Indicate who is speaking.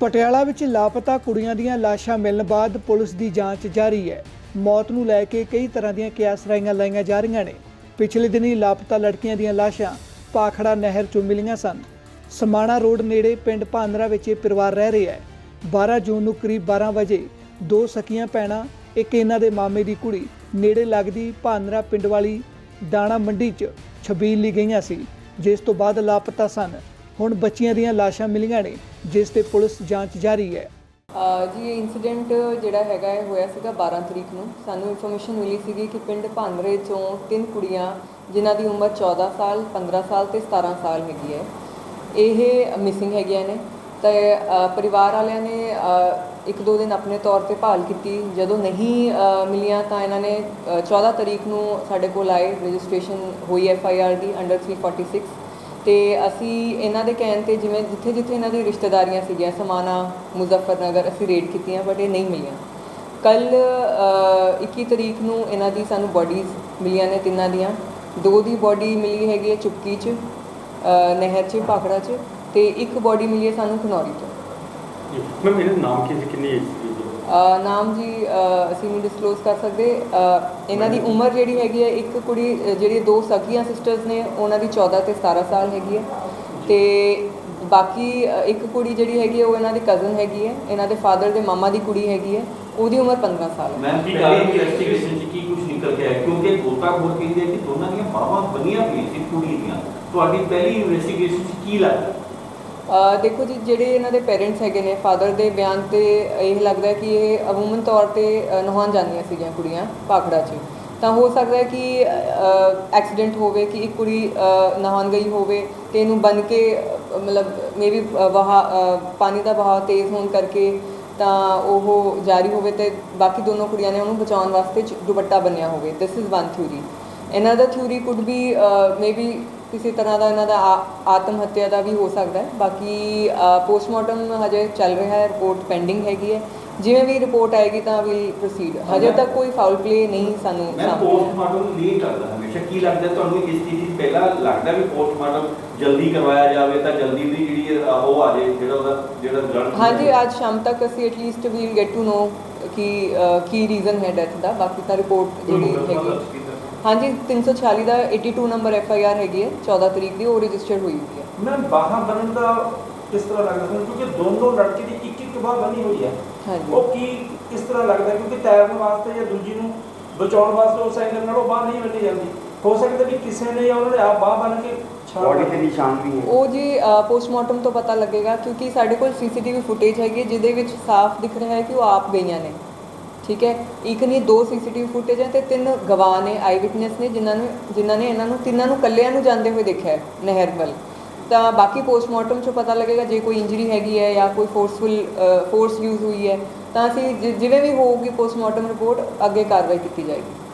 Speaker 1: ਪਟਿਆਲਾ ਵਿੱਚ ਲਾਪਤਾ ਕੁੜੀਆਂ ਦੀਆਂ ਲਾਸ਼ਾਂ ਮਿਲਣ ਬਾਅਦ ਪੁਲਿਸ ਦੀ ਜਾਂਚ ਜਾਰੀ ਹੈ। ਮੌਤ ਨੂੰ ਲੈ ਕੇ ਕਈ ਤਰ੍ਹਾਂ ਦੀਆਂ ਕਿਆਸਰਾਈਆਂ ਲਾਈਆਂ ਜਾ ਰਹੀਆਂ ਨੇ। ਪਿਛਲੇ ਦਿਨੀ ਲਾਪਤਾ ਲੜਕੀਆਂ ਦੀਆਂ ਲਾਸ਼ਾਂ ਪਾਖੜਾ ਨਹਿਰ ਚੋਂ ਮਿਲੀਆਂ ਸਨ। ਸਮਾਣਾ ਰੋਡ ਨੇੜੇ ਪਿੰਡ ਭਾਂਦਰਾ ਵਿੱਚ ਇਹ ਪਰਿਵਾਰ ਰਹਿ ਰਿਹਾ ਹੈ। 12 ਜੂਨ ਨੂੰ ਕਰੀਬ 12 ਵਜੇ ਦੋ ਸਕੀਆਂ ਭੈਣਾਂ, ਇੱਕ ਇਹਨਾਂ ਦੇ ਮਾਮੇ ਦੀ ਕੁੜੀ ਨੇੜੇ ਲੱਗਦੀ ਭਾਂਦਰਾ ਪਿੰਡ ਵਾਲੀ ਦਾਣਾ ਮੰਡੀ 'ਚ ਛਬੀਲ ਲਈ ਗਈਆਂ ਸੀ, ਜਿਸ ਤੋਂ ਬਾਅਦ ਲਾਪਤਾ ਸਨ। ਹੁਣ ਬੱਚੀਆਂ ਦੀਆਂ ਲਾਸ਼ਾਂ ਮਿਲੀਆਂ ਨੇ। ਜਿਸ ਤੇ ਪੁਲਿਸ ਜਾਂਚ ਜਾਰੀ ਹੈ।
Speaker 2: ਜੀ, ਇਹ ਇਨਸੀਡੈਂਟ ਜਿਹੜਾ ਹੈਗਾ ਇਹ ਹੋਇਆ ਸੀਗਾ 12 ਤਰੀਕ ਨੂੰ। ਸਾਨੂੰ ਇਨਫੋਰਮੇਸ਼ਨ ਮਿਲੀ ਸੀਗੀ ਕਿ ਪਿੰਡ ਭਾਂਦਰੇ ਚੋਂ ਤਿੰਨ ਕੁੜੀਆਂ, ਜਿਨ੍ਹਾਂ ਦੀ ਉਮਰ 14 ਸਾਲ 15 ਸਾਲ ਤੇ 17 ਸਾਲ ਹੈਗੀ ਹੈ। ਇਹ ਮਿਸਿੰਗ ਹੈਗੀਆਂ ਨੇ। ਤੇ ਪਰਿਵਾਰ ਵਾਲਿਆਂ ਨੇ ਇੱਕ ਦੋ ਦਿਨ ਆਪਣੇ ਤੌਰ ਤੇ ਭਾਲ ਕੀਤੀ। ਜਦੋਂ ਨਹੀਂ ਮਿਲੀਆਂ ਤਾਂ ਇਹਨਾਂ ਨੇ ਅਹ 14 ਤਰੀਕ ਨੂੰ ਸਾਡੇ ਕੋਲ ਆਏ। ਰਜਿਸਟ੍ਰੇਸ਼ਨ ਹੋਈ ਐਫ ਆਈ ਆਰ ਦੀ ਅੰਡਰ 346 ਤੇ ਅਸੀਂ ਇਹਨਾਂ ਦੇ ਕਹਿਣ ਤੇ ਜਿਵੇਂ ਜਿੱਥੇ ਜਿੱਥੇ ਇਹਨਾਂ ਦੀ ਰਿਸ਼ਤੇਦਾਰੀਆਂ ਸੀਗੀਆਂ, ਸਮਾਣਾ, ਮੁਜ਼ੱਫਰਨਗਰ, ਅਸੀਂ ਰੇਡ ਕੀਤੀਆਂ ਬਟ ਇਹ ਨਹੀਂ ਮਿਲੀਆਂ। ਕੱਲ 21 ਤਰੀਕ ਨੂੰ ਇਹਨਾਂ ਦੀ ਸਾਨੂੰ ਬਾਡੀਜ਼ ਮਿਲੀਆਂ ਨੇ ਤਿੰਨਾਂ ਦੀਆਂ। ਦੋ ਦੀ ਬਾਡੀ ਮਿਲੀ ਹੈਗੀ ਹੈ ਚੁਪਕੀ 'ਚ ਨਹਿਰ 'ਚ, ਭਾਖੜਾ 'ਚ, ਤੇ ਇੱਕ ਬਾਡੀ ਮਿਲੀ ਹੈ ਸਾਨੂੰ ਖਨੌਰੀ 'ਚ।
Speaker 3: ਮੈਂ ਮੇਰੇ ਨਾਮ ਕੀ ਸੀ ਕਿੰਨੀ ਏਜ
Speaker 2: ਨਾਮ ਜੀ ਅਸੀਂ ਨਹੀਂ ਡਿਸਕਲੋਜ਼ ਕਰ ਸਕਦੇ। ਇਹਨਾਂ ਦੀ ਉਮਰ ਜਿਹੜੀ ਹੈਗੀ ਹੈ ਇੱਕ ਕੁੜੀ ਜਿਹੜੀ ਦੋ ਸਗੀਆਂ ਸਿਸਟਰਸ ਨੇ ਉਹਨਾਂ ਦੀ 14 ਤੇ 17 ਸਾਲ ਹੈਗੀ ਹੈ। ਤੇ ਬਾਕੀ ਇੱਕ ਕੁੜੀ ਜਿਹੜੀ ਹੈਗੀ ਹੈ ਉਹ ਇਹਨਾਂ ਦੀ ਕਜ਼ਨ ਹੈਗੀ ਹੈ। ਇਹਨਾਂ ਦੇ ਫਾਦਰ ਦੇ ਮਾਮਾ ਦੀ ਕੁੜੀ ਹੈਗੀ ਹੈ। ਉਹਦੀ ਉਮਰ 15 ਸਾਲ ਹੈ।
Speaker 4: ਮੈਂ ਕੀ ਗੱਲ ਇਨਵੈਸਟੀਗੇਸ਼ਨ ਚ ਕੀ ਕੁਝ ਨਿਕਲ ਕੇ ਆਇਆ? ਕਿਉਂਕਿ ਗੋਤਾਖੋਰ ਕਹਿੰਦੇ ਕਿ ਦੋਨਾਂ ਦੀਆਂ ਬਾਹਾਂ ਬੰਨੀਆਂ ਪਈਆਂ ਸੀ ਕੁੜੀ ਦੀਆਂ। ਤੁਹਾਡੀ ਪਹਿਲੀ ਇਨਵੈਸਟੀਗੇਸ਼ਨ ਚ ਕੀ ਲੱਗਦਾ
Speaker 2: ਅ, ਦੇਖੋ ਜੀ, ਜਿਹੜੇ ਇਹਨਾਂ ਦੇ ਪੇਰੈਂਟਸ ਹੈਗੇ ਨੇ ਫਾਦਰ ਦੇ ਬਿਆਨ ਤੇ ਇਹ ਲੱਗਦਾ ਕਿ ਇਹ ਅਮੂਮਨ ਤੌਰ ਤੇ ਨਹਾਉਣ ਜਾਂਦੀਆਂ ਸੀਗੀਆਂ ਕੁੜੀਆਂ ਪਾਖੜਾ 'ਚ। ਤਾਂ ਹੋ ਸਕਦਾ ਹੈ ਕਿ ਐਕਸੀਡੈਂਟ ਹੋਵੇ, ਕਿ ਇੱਕ ਕੁੜੀ ਨਹਾਉਣ ਗਈ ਹੋਵੇ ਤੇ ਇਹਨੂੰ ਬਨ ਕੇ, ਮਤਲਬ ਮੇਬੀ ਵਹਾ ਪਾਣੀ ਦਾ ਵਹਾਅ ਤੇਜ਼ ਹੋਣ ਕਰਕੇ ਤਾਂ ਉਹ ਜਾਰੀ ਹੋਵੇ ਤੇ ਬਾਕੀ ਦੋਨੋਂ ਕੁੜੀਆਂ ਨੇ ਉਹਨੂੰ ਬਚਾਉਣ ਵਾਸਤੇ ਦੁਪੱਟਾ ਬੰਨਿਆ ਹੋਵੇ। ਦਿਸ ਇਜ਼ ਵਨ ਥਿਊਰੀ ਇਹਨਾਂ ਥਿਊਰੀ ਕੁਡ ਬੀ ਮੇਬੀ ਕਿਸੇ ਤਰ੍ਹਾਂ ਦਾ ਇਹਨਾਂ ਦਾ ਆਤਮ ਹੱਤਿਆ ਦਾ ਵੀ ਹੋ ਸਕਦਾ ਹੈ। ਬਾਕੀ ਪੋਸਟਮਾਰਟਮ ਹਜੇ ਚੱਲ ਰਿਹਾ ਹੈ ਰਿਪੋਰਟ ਪੈਂਡਿੰਗ ਹੈਗੀ ਹੈ। ਜਿਵੇਂ ਵੀ ਰਿਪੋਰਟ ਆਏਗੀ ਤਾਂ ਵਿਲ ਪ੍ਰੋਸੀਡ ਹਜੇ ਤੱਕ ਕੋਈ ਫਾਉਲ ਪਲੇ ਨਹੀਂ ਸਾਨੂੰ
Speaker 4: ਮੈਂ। ਪੋਸਟਮਾਰਟਮ ਨਹੀਂ ਕਰਦਾ ਹਮੇਸ਼ਾ। ਕੀ ਲੱਗਦਾ ਤੁਹਾਨੂੰ ਇਸ ਚੀਜ਼ ਦੀ ਪਹਿਲਾਂ ਲੱਗਦਾ ਵੀ ਪੋਸਟਮਾਰਟਮ ਜਲਦੀ ਕਰਵਾਇਆ ਜਾਵੇ ਤਾਂ ਜਲਦੀ ਦੀ ਜਿਹੜੀ ਉਹ ਆ ਜਾਏ ਜਿਹੜਾ ਉਹਦਾ ਜਿਹੜਾ ਰਿਜ਼ਲਟ
Speaker 2: ਹਾਂਜੀ ਅੱਜ ਸ਼ਾਮ ਤੱਕ ਅਸੀਂ at least we'll get to know ਕਿ ਕੀ ਰੀਜ਼ਨ ਹੈ ਡੈਥ ਦਾ। ਬਾਕੀ ਤਾਂ ਰਿਪੋਰਟ ਜਿਹੜੀ ਹੈਗੀ। ਹਾਂਜੀ 346 ਦਾ 82 ਨੰਬਰ ਐਫ ਆਈ ਆਰ ਹੈਗੀ ਹੈ 14 ਤਰੀਕ ਦੀ ਉਹ ਰਜਿਸਟਰਡ ਹੋਈ ਹੋਈ ਹੈ।
Speaker 5: ਮੈਂ ਬਾਹਾਂ ਬਣਨ ਦਾ ਕਿਸ ਤਰ੍ਹਾਂ ਲੱਗਦਾ? ਤੁਹਾਨੂੰ ਕਿਉਂਕਿ ਦੋਨੋਂ ਲੜਕੀ ਦੀ ਇੱਕ ਇੱਕ ਬਾਹ ਬਣੀ ਹੋਈ ਹੈ।
Speaker 2: ਹਾਂਜੀ।
Speaker 5: ਉਹ ਕੀ ਕਿਸ ਤਰ੍ਹਾਂ ਲੱਗਦਾ? ਕਿਉਂਕਿ ਤੈਰਨ ਵਾਸਤੇ ਜਾਂ ਦੂਜੀ ਨੂੰ ਬਚਾਉਣ ਵਾਸਤੇ ਉਸ ਐਂਗਲ ਨਾਲ ਉਹ ਬਾਹ ਨਹੀਂ ਬੰਨੀ ਜਾਂਦੀ। ਹੋ ਸਕਦਾ ਵੀ ਕਿਸੇ ਨੇ ਜਾਂ ਉਹਨਾਂ ਨੇ ਆਪ ਬਾਹ ਬਣ ਕੇ
Speaker 3: ਬੋਡੀ ਤੇ। ਨਿਸ਼ਾਨ ਵੀ ਹੈ।
Speaker 2: ਉਹ ਜੀ ਪੋਸਟਮਾਰਟਮ ਤੋਂ ਪਤਾ ਲੱਗੇਗਾ ਕਿਉਂਕਿ ਸਾਡੇ ਕੋਲ ਸੀਸੀਟੀਵੀ ਫੁਟੇਜ ਹੈਗੀ ਹੈ ਜਿਹਦੇ ਵਿੱਚ ਸਾਫ਼ ਦਿਖ ਰਿਹਾ ਹੈ ਕਿ ਉਹ ਆਪ ਗਈਆਂ ਨੇ। ਠੀਕ ਹੈ? ਇੱਕ ਨਹੀਂ, ਦੋ ਸੀਸੀਟੀਵੀ ਫੁਟੇਜ ਹੈ ਤੇ ਤਿੰਨ ਗਵਾਹ ਨੇ ਆਈ ਵਿਟਨੈਸ ਨੇ, ਜਿਨ੍ਹਾਂ ਨੇ ਜਿਨ੍ਹਾਂ ਨੇ ਇਹਨਾਂ ਨੂੰ ਤਿੰਨਾਂ ਨੂੰ ਕੱਲਿਆਂ ਨੂੰ ਜਾਂਦੇ ਹੋਏ ਦੇਖਿਆ ਹੈ ਨਹਿਰ ਵੱਲ। ਤਾਂ ਬਾਕੀ ਪੋਸਟਮਾਰਟਮ 'ਚੋਂ ਪਤਾ ਲੱਗੇਗਾ ਜੇ ਕੋਈ ਇੰਜਰੀ ਹੈਗੀ ਹੈ ਜਾਂ ਕੋਈ ਫੋਰਸਫੁਲ ਫੋਰਸ ਯੂਜ਼ ਹੋਈ ਹੈ, ਤਾਂ ਅਸੀਂ ਜਿ- ਜਿਵੇਂ ਵੀ ਹੋਊਗੀ ਪੋਸਟਮਾਰਟਮ ਰਿਪੋਰਟ ਅੱਗੇ ਕਾਰਵਾਈ ਕੀਤੀ ਜਾਏਗੀ।